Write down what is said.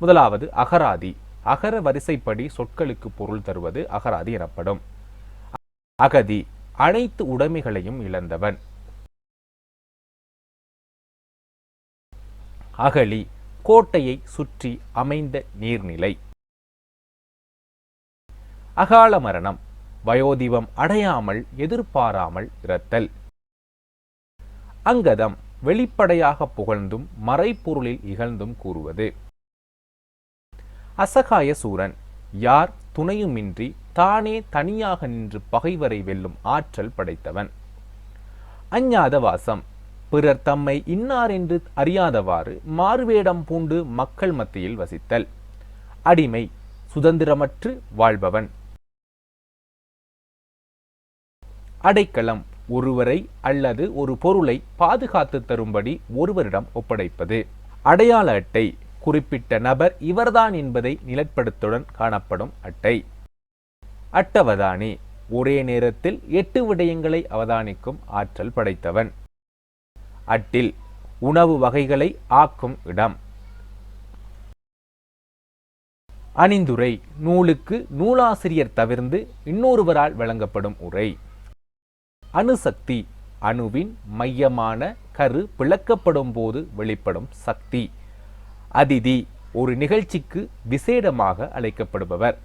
முதலாவது அகராதி. அகர வரிசைப்படி சொற்களுக்கு பொருள் தருவது அகராதி எனப்படும். அகதி அனைத்து உடைமைகளையும் இழந்தவன். அகழி கோட்டையை சுற்றி அமைந்த நீர்நிலை. அகால மரணம் வயோதிபம் அடையாமல் எதிர்பாராமல் இறத்தல் அங்கதம் வெளிப்படையாக புகழ்ந்தும் மறைப்பொருளில் இகழ்ந்தும் கூறுவது. அசகாய சூரன் யார் துணையுமின்றி தானே தனியாக நின்று பகைவரை வெல்லும் ஆற்றல் படைத்தவன். அஞ்ஞாத வாசம் பிறர் தம்மை இன்னார் என்று அறியாதவாறு மாறுவேடம் பூண்டு மக்கள் மத்தியில் வசித்தல். அடிமை சுதந்திரமற்று வாழ்பவன். அடைக்கலம் ஒருவரை அல்லது ஒரு பொருளை பாதுகாத்து தரும்படி ஒருவரிடம் ஒப்படைப்பது. அடையாள அட்டை குறிப்பிட்ட நபர் இவர்தான் என்பதை நிலப்படுத்துடன் காணப்படும் அட்டை. அட்டவதானி. ஒரே நேரத்தில் எட்டு விடயங்களை அவதானிக்கும் ஆற்றல் படைத்தவன். அட்டில். உணவு வகைகளை ஆக்கும் இடம். அணிந்துரை. நூலுக்கு நூலாசிரியர் தவிர்ந்து இன்னொருவரால் வழங்கப்படும் உரை. அணுசக்தி. அணுவின் மையமான கரு பிளக்கப்படும் போது வெளிப்படும் சக்தி. அதிதி ஒரு நிகழ்ச்சிக்கு விசேடமாக அழைக்கப்படுபவர்.